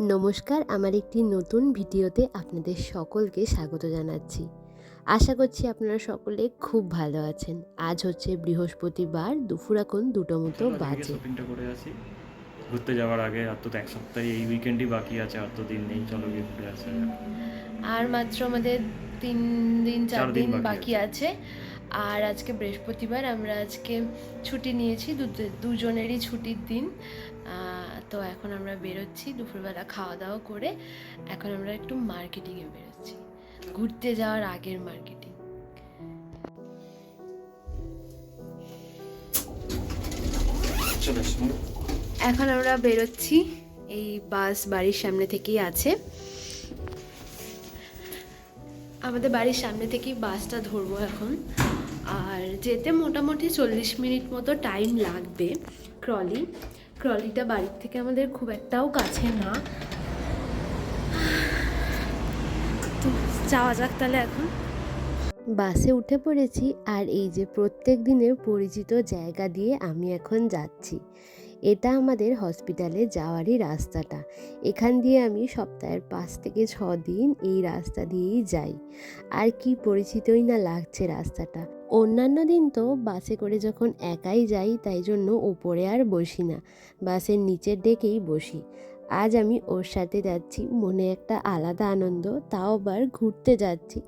নমস্কার আমার একটি নতুন ভিডিওতে আপনাদের সকলকে স্বাগত জানাচ্ছি। আশা করছি আপনারা সকলে খুব ভালো আছেন। আজ হচ্ছে বৃহস্পতিবার দুপুর এখন দুটো মতো বাজে। শপিংটা করে আসি। ঘুরতে যাওয়ার আগে আর তো এক সপ্তাহে এই উইকেন্ডই বাকি আছে আর তো দিন নেই। চলো গিয়ে ঘুরে আসা। আর মাত্র আমাদের তিন দিন চার দিন বাকি আছে। আর আজকে বৃহস্পতিবার আমরা আজকে ছুটি নিয়েছি। দু- দুজনেরই ছুটির দিন। তো এখন আমরা বেরোচ্ছি দুপুরবেলা খাওয়া দাওয়া করে। এখন আমরা একটু মার্কেটিংয়ে বেরোচ্ছি। ঘুরতে যাওয়ার আগের মার্কেটিং এখন আমরা বেরোচ্ছি। এই বাস বাড়ির সামনে থেকেই আছে। আমাদের বাড়ির সামনে থেকেই বাসটা ধরবো এখন। আর যেতে মোটামুটি চল্লিশ মিনিট মতো টাইম লাগবে। ক্রলি ক্রলিটা বাড়ির থেকে আমাদের খুব একটাও কাছে না। যাওয়া যাক তাহলে এখন। বাসে উঠে পড়েছি আর এই যে প্রত্যেক দিনের পরিচিত জায়গা দিয়ে আমি এখন যাচ্ছি। এটা আমাদের হসপিটালে যাওয়ারই রাস্তাটা। এখান দিয়ে আমি সপ্তাহের পাঁচ থেকে ছ দিন এই রাস্তা দিয়েই যাই। আর কি পরিচিতই না লাগছে রাস্তাটা। অন্যান্য দিন তো বাসে করে যখন একাই যাই তাই জন্য ওপরে আর বসি না, বাসের নিচের ডেকেই বসি। আজ আমি ওর সাথে যাচ্ছি, মনে একটা আলাদা আনন্দ, তাও আবার ঘুরতে যাচ্ছি।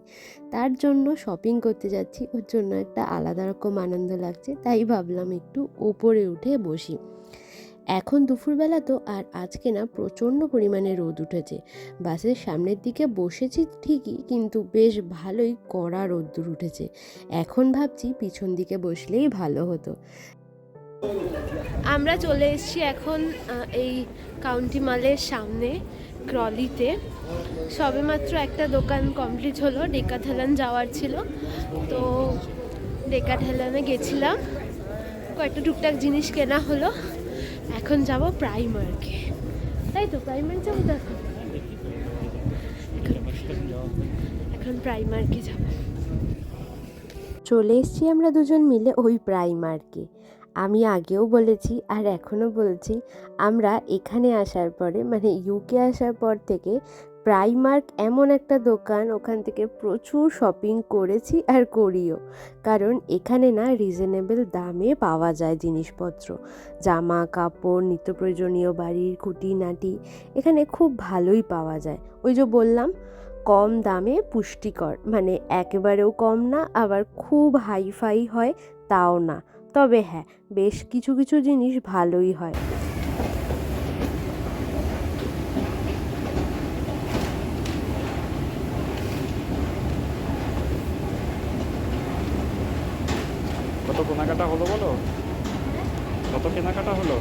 তার জন্য শপিং করতে যাচ্ছি, ওর জন্য একটা আলাদা রকম আনন্দ লাগছে, তাই ভাবলাম একটু ওপরে উঠে বসি। এখন দুপুরবেলা তো আর আজকে না প্রচণ্ড পরিমাণে রোদ উঠেছে। বাসের সামনের দিকে বসেছি ঠিকই, কিন্তু বেশ ভালোই কড়া রোদ্দুর উঠেছে। এখন ভাবছি পিছন দিকে বসলেই ভালো হতো। আমরা চলে এসেছি এখন এই কাউন্টি মালের সামনে ক্রলিতে। সবেমাত্র একটা দোকান কমপ্লিট হলো ডেকাথালান যাওয়ার ছিল। তো ডেকাথালানে গেছিলাম। কয়েকটা টুকটাক জিনিস কেনা হলো। এখন যাব প্রাইমার্কে তাই তো প্রাইমার যাব তো এখন এখন প্রাইমার্কে যাব। চলে এসেছি আমরা দুজন মিলে ওই প্রাইমার্কে আমি আগেও বলেছি আর এখনও বলছি, আমরা এখানে আসার পরে মানে ইউকে আসার পর থেকে প্রাইমার্ক এমন একটা দোকান ওখান থেকে প্রচুর শপিং করেছি আর করিও। কারণ এখানে না রিজনেবল দামে পাওয়া যায় জিনিসপত্র। জামা, কাপড় নিত্য প্রয়োজনীয় বাড়ির খুঁটিনাটি এখানে খুব ভালোই পাওয়া যায়। ওই যে বললাম, কম দামে পুষ্টিকর। মানে একেবারেও কম না, আবার খুব হাইফাই হয়, তাও না। তবে হ্যাঁ বেশ কিছু কিছু জিনিস ভালোই হয়। কত কেনাকাটা হলো বলো? কত কেনাকাটা হলো?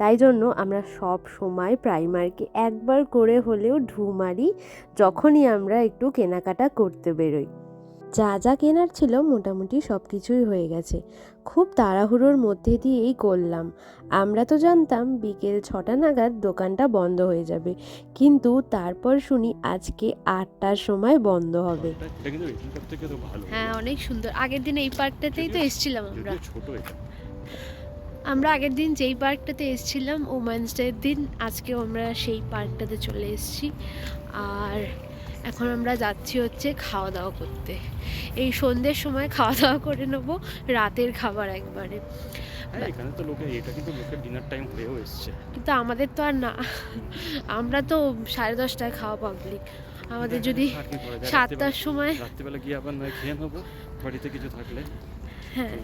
তাই জন্য আমরা সব সময় প্রাইমারকে একবার করে হলেও ঢু মারি যখনই আমরা একটু কেনাকাটা করতে বেরোই। যা যা কেনার ছিল মোটামুটি সব কিছুই হয়ে গেছে। খুব তাড়াহুড়োর মধ্যে দিয়েই করলাম। আমরা তো জানতাম বিকেল ছটা নাগাদ দোকানটা বন্ধ হয়ে যাবে। কিন্তু তারপর শুনি আজকে আটটার সময় বন্ধ হবে। হ্যাঁ অনেক সুন্দর। আগের দিন এই পার্কটাতেই তো এসেছিলাম আমরা। আমরা আগের দিন যেই পার্কটাতে এসেছিলাম ওমেন্স ডের দিন আজকেও আমরা সেই পার্কটাতে চলে এসেছি। আর এখন আমরা যাচ্ছি হচ্ছে খাওয়া দাওয়া করতে। এই সন্ধ্যের সময় খাওয়া দাওয়া করে নেব রাতের খাবার একবারে। হ্যাঁ এখানে তো লোকে এটা কিন্তু লোকের ডিনার টাইম হয়েও এসছে। কিন্তু আমাদের তো আর না আমরা তো সাড়ে দশটায় খাওয়া পাবলিক আমাদের যদি করা যায়? সাতটার সময় রাত্রিবেলা গিয়ে আবার খেয়ে নেব বাড়িতে কিছু থাকলে। হ্যাঁ।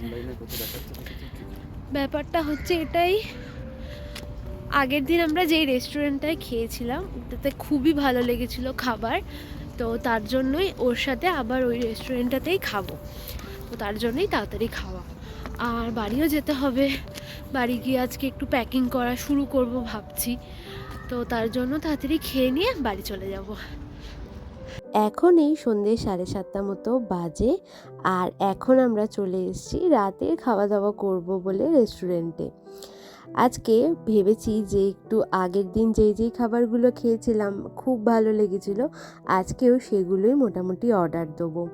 ব্যাপারটা হচ্ছে এটাই আগের দিন আমরা যেই রেস্টুরেন্টটায় খেয়েছিলাম ওটাতে খুবই ভালো লেগেছিল খাবার। তো তার জন্যই ওর সাথে আবার ওই রেস্টুরেন্টটাতেই খাব। তো তার জন্যই তাড়াতাড়ি খাওয়া। আর বাড়িও যেতে হবে। বাড়ি গিয়ে আজকে একটু প্যাকিং করা শুরু করব ভাবছি। তো তার জন্য তাড়াতাড়ি খেয়ে নিয়ে বাড়ি চলে যাব। এখন এই সন্ধ্যে সাড়ে সাতটা মতো বাজে। আর এখন আমরা চলে এসেছি রাতের খাওয়া দাওয়া করব বলে রেস্টুরেন্টে আজকে ভেবেছি যে একটু আগের দিন যেই যেই খাবারগুলো খেয়েছিলাম, খুব ভালো লেগেছিল, আজকেও সেগুলোই মোটামুটি অর্ডার দেবো।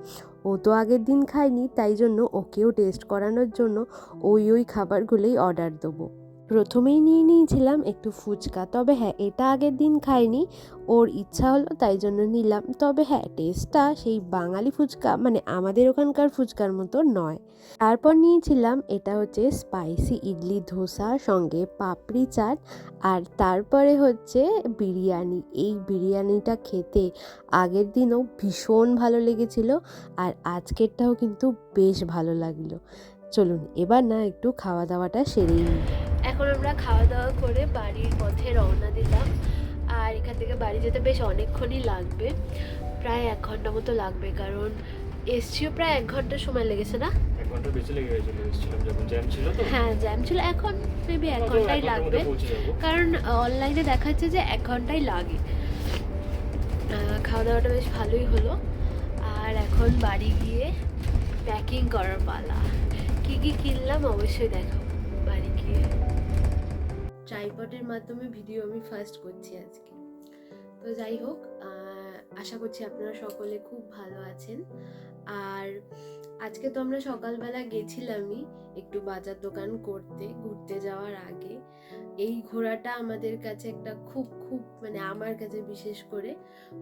ও তো আগের দিন খায়নি, তাই জন্য ওকেও টেস্ট করানোর জন্য ওই ওই খাবারগুলোই অর্ডার দেবো। প্রথমেই নিয়ে নিয়েছিলাম একটু ফুচকা। তবে হ্যাঁ এটা আগের দিন খাইনি, ওর ইচ্ছা হলো তাই জন্য নিলাম। তবে হ্যাঁ টেস্টটা সেই বাঙালি ফুচকা মানে আমাদের ওখানকার ফুচকার মতো নয়। তারপর নিয়েছিলাম এটা হচ্ছে স্পাইসি ইডলি ধোসা, সঙ্গে পাপড়ি চাট, আর তারপরে হচ্ছে বিরিয়ানি। এই বিরিয়ানিটা খেতে আগের দিনও ভীষণ ভালো লেগেছিল, আর আজকেরটাও কিন্তু বেশ ভালো লাগল। চলুন, এবার না একটু খাওয়া দাওয়াটা সেরেই নিই। এখন আমরা খাওয়া দাওয়া করে বাড়ির পথে রওনা দিলাম। আর এখান থেকে বাড়ি যেতে বেশ অনেকক্ষণই লাগবে। প্রায় এক ঘণ্টা মতো লাগবে কারণ এসছিও প্রায় এক ঘণ্টা সময় লেগেছে না? এক ঘণ্টা বেশি লেগে গেছিল এসেছিলাম যখন জ্যাম ছিল তো। হ্যাঁ জ্যাম ছিল। এখন মেবি এক ঘন্টাই লাগবে। কারণ অনলাইনে দেখাচ্ছে যে এক ঘন্টাই লাগে। খাওয়া দাওয়াটা বেশ ভালোই হলো। আর এখন বাড়ি গিয়ে প্যাকিং করার পালা। কি কি কিনলাম অবশ্যই দেখাবো। বাড়ি গিয়ে। ট্রাইপডের মাধ্যমে ভিডিও আমি ফার্স্ট করছি আজকে। তো যাই হোক আশা করছি আপনারা সকলে খুব ভালো আছেন। আর আজকে তো আমরা সকালবেলা গেছিলামই একটু বাজার দোকান করতে, ঘুরতে যাওয়ার আগে। এই ঘোরাটা আমাদের কাছে একটা খুব খুব মানে আমার কাছে বিশেষ করে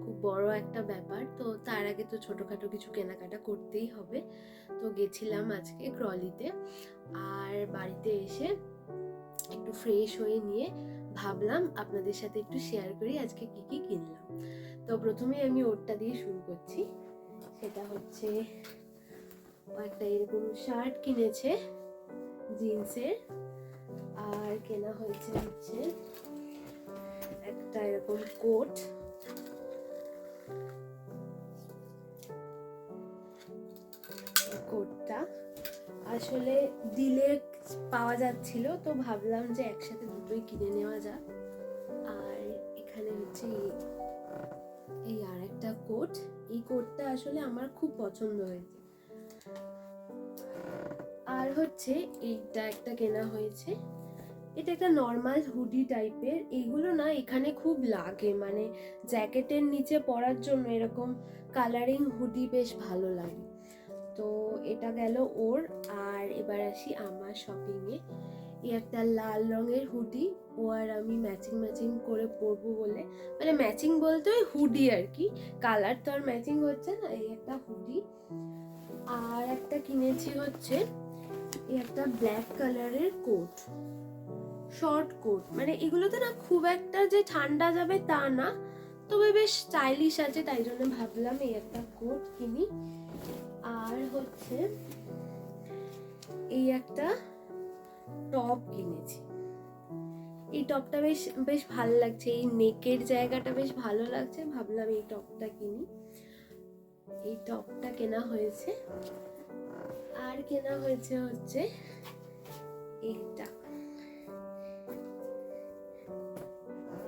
খুব বড় একটা ব্যাপার। তো তার আগে তো ছোটোখাটো কিছু কেনাকাটা করতেই হবে। তো গেছিলাম আজকে ক্রলিতে। আর বাড়িতে এসে একটু ফ্রেশ হয়ে নিয়ে ভাবলাম আপনাদের সাথে একটু শেয়ার করি আজকে কি কি কিনলাম। তো প্রথমে আমি ওরটা দিয়ে শুরু করছি। সেটা হচ্ছে একটা এরকম শার্ট কিনেছে জিন্সের আর কেনা হয়েছে হচ্ছে একটা এরকম কোট কোটটা আসলে দিলে পাওয়া যাচ্ছিল, তো ভাবলাম যে একসাথে দুটোই কিনে নেওয়া যাক। আর এখানে হচ্ছে এই- আর একটা কোট। এই কোটটা আসলে আমার খুব পছন্দ হয়েছে। আর হচ্ছে এইটা একটা কেনা হয়েছে। এটা একটা নর্মাল হুডি টাইপের এইগুলো না এখানে খুব লাগে। মানে জ্যাকেটের নিচে পরার জন্য এরকম কালারিং হুডি বেশ ভালো লাগে। তো এটা গেল ওর। এবার আসি আমার শপিংয়ে এই একটা লাল রঙের হুডি ও আর আমি ম্যাচিং ম্যাচিং করে পরবো বলে। মানে ম্যাচিং বলতে ওই হুডি আর কি। কালার তো আর ম্যাচিং হচ্ছে না, এই একটা হুডি আর একটা কিনেছি হচ্ছে, এই একটা ব্ল্যাক কালারের কোট শর্ট কোট মানে এগুলোতে না খুব একটা যে ঠান্ডা যাবে তা না। তবে বেশ স্টাইলিশ আছে, তাই জন্য ভাবলাম এই একটা কোট কিনি। আর হচ্ছে একটা টপ কিনেছি। এই টপটা বেশ বেশ ভালো লাগছে। এই নেকের জায়গাটা বেশ ভালো লাগছে। ভাবলাম এই টপটা কিনি। এই টপটা কেনা হয়েছে। আর কেনা হয়েছে হচ্ছে এইটা।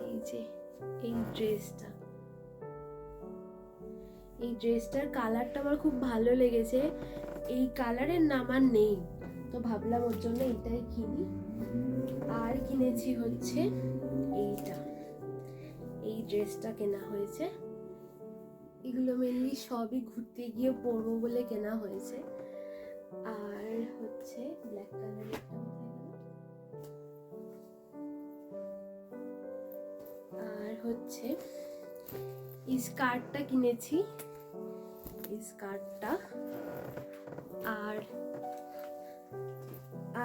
এই যে, এই ড্রেসটা এই ড্রেসটার কালারটা আমার খুব ভালো লেগেছে। এই কালারের নাম আর নেই। তো ভাবলাম ওর জন্য এইটাই কিনি। আর কিনেছি হচ্ছে এইটা। এই ড্রেসটা কেনা হয়েছে। এগুলো মেনলি সবই ঘুরতে গিয়ে পরবো বলে কেনা হয়েছে। আর হচ্ছে ব্ল্যাক কালারের আর হচ্ছে এই স্কার্টটা কিনেছি। এই স্কার্টটা আর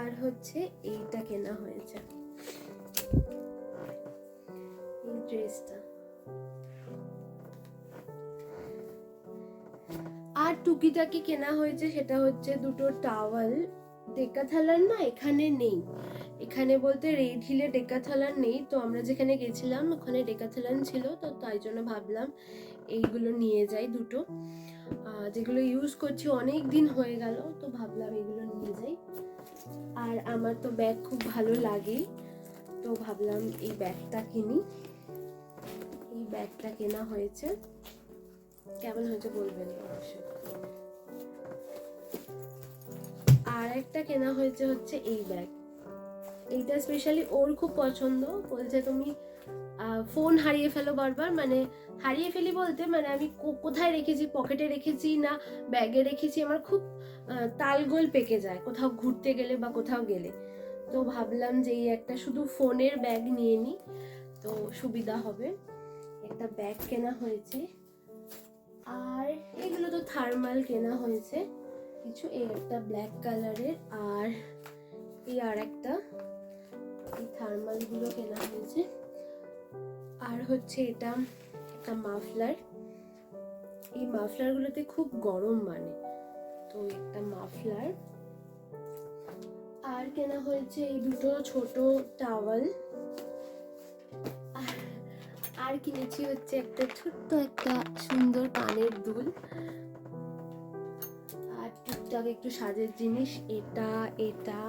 আর হচ্ছে এইটা কেনা হয়েছে। এই ড্রেসটা। আর টুকিটাকি কেনা হয়েছে সেটা হচ্ছে দুটো টাওয়াল। ডেকাথালার না এখানে নেই। এখানে বলতে রেড হিলে ডেকাথালান নেই। তো আমরা যেখানে গেছিলাম ওখানে ডেকাথালান ছিল। তো তাই জন্য ভাবলাম এইগুলো নিয়ে যাই দুটো। যেগুলো ইউজ করছি অনেক দিন হয়ে গেল, তো ভাবলাম এগুলো নিয়ে যাই। আর আমার তো ব্যাগ খুব ভালো লাগে, তো ভাবলাম এই ব্যাগটা কিনি। এই ব্যাগটা কেনা হয়েছে। কেমন হয়েছে বলবেন? অবশ্যই আর একটা কেনা হয়েছে হচ্ছে এই ব্যাগ। এইটা স্পেশালি ওর খুব পছন্দ। বলছে, তুমি ফোন হারিয়ে ফেলো বারবার মানে হারিয়ে ফেলি বলতে মানে আমি কোথায় রেখেছি পকেটে রেখেছি না ব্যাগে রেখেছি, আমার খুব তালগোল পেকে যায়, কোথাও ঘুরতে গেলে বা কোথাও গেলে। তো ভাবলাম যে এই একটা শুধু ফোনের ব্যাগ নিয়ে নিই তো সুবিধা হবে। একটা ব্যাগ কেনা হয়েছে। আর এগুলো তো থার্মাল কেনা হয়েছে। কিছু, এই একটা ব্ল্যাক কালারের আর এই আর একটা এই থার্মালগুলো কেনা হয়েছে। আর হচ্ছে এটা একটা মাফলার। এই মাফলারগুলোতে খুব গরম মানে। তো একটা মাফলার। আর কেনা হয়েছে এই দুটো ছোট টাওয়াল। আর কিনেছি হচ্ছে একটা ছোট্ট একটা সুন্দর কানের দুল। আর টুকটাক একটু সাজের জিনিস। এটা এটা।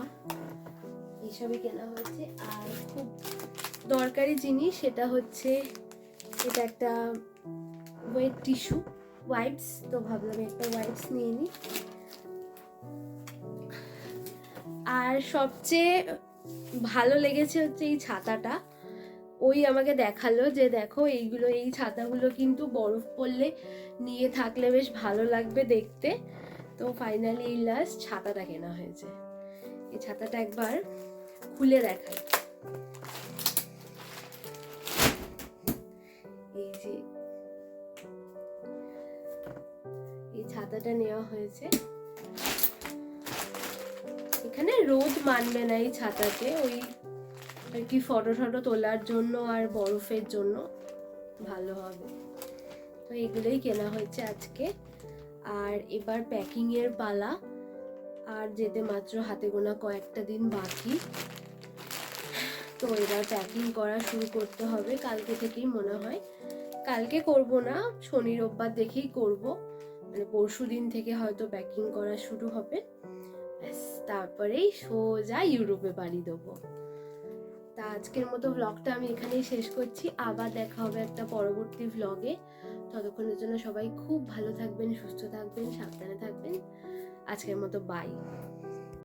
এইসবই কেনা হয়েছে। আর খুব দরকারি জিনিস সেটা হচ্ছে এটা একটা ওয়েট টিস্যু ওয়াইপস তো ভাবলাম একটা ওয়াইপস নিয়ে নিই আর সবচেয়ে ভালো লেগেছে হচ্ছে এই ছাতাটা। ওই আমাকে দেখাল যে দেখো এইগুলো, এই ছাতাগুলো কিন্তু বরফ পড়লে নিয়ে থাকলে বেশ ভালো লাগবে দেখতে। তো ফাইনালি এই লাস্ট ছাতাটা কেনা হয়েছে। এই ছাতাটা একবার খুলে দেখাই। এই যে, এই ছাতাটা নেওয়া হয়েছে। এখানে রোদ মানবে না এই ছাতাতে, ওই আর কি ফটো টটো তোলার জন্য আর বরফের জন্য। ভালো হবে। তো এগুলোই কেনা হয়েছে আজকে। আর এবার প্যাকিং এর পালা। আর যেতে মাত্র হাতে গোনা কয়েকটা দিন বাকি। তো এবার প্যাকিং করা শুরু করতে হবে, কালকে থেকেই মনে হয়। কালকে করব না, শনি রোববার দেখেই করব। মানে পরশু দিন থেকে হয়তো প্যাকিং করা শুরু হবে। তারপরেই সোজা ইউরোপে পাড়ি দেবো। তা আজকের মতো ব্লগটা আমি এখানেই শেষ করছি। আবার দেখা হবে একটা পরবর্তী ভ্লগে ততক্ষণের জন্য সবাই খুব ভালো থাকবেন, সুস্থ থাকবেন, সাবধানে থাকবেন। আজকের মতো বাই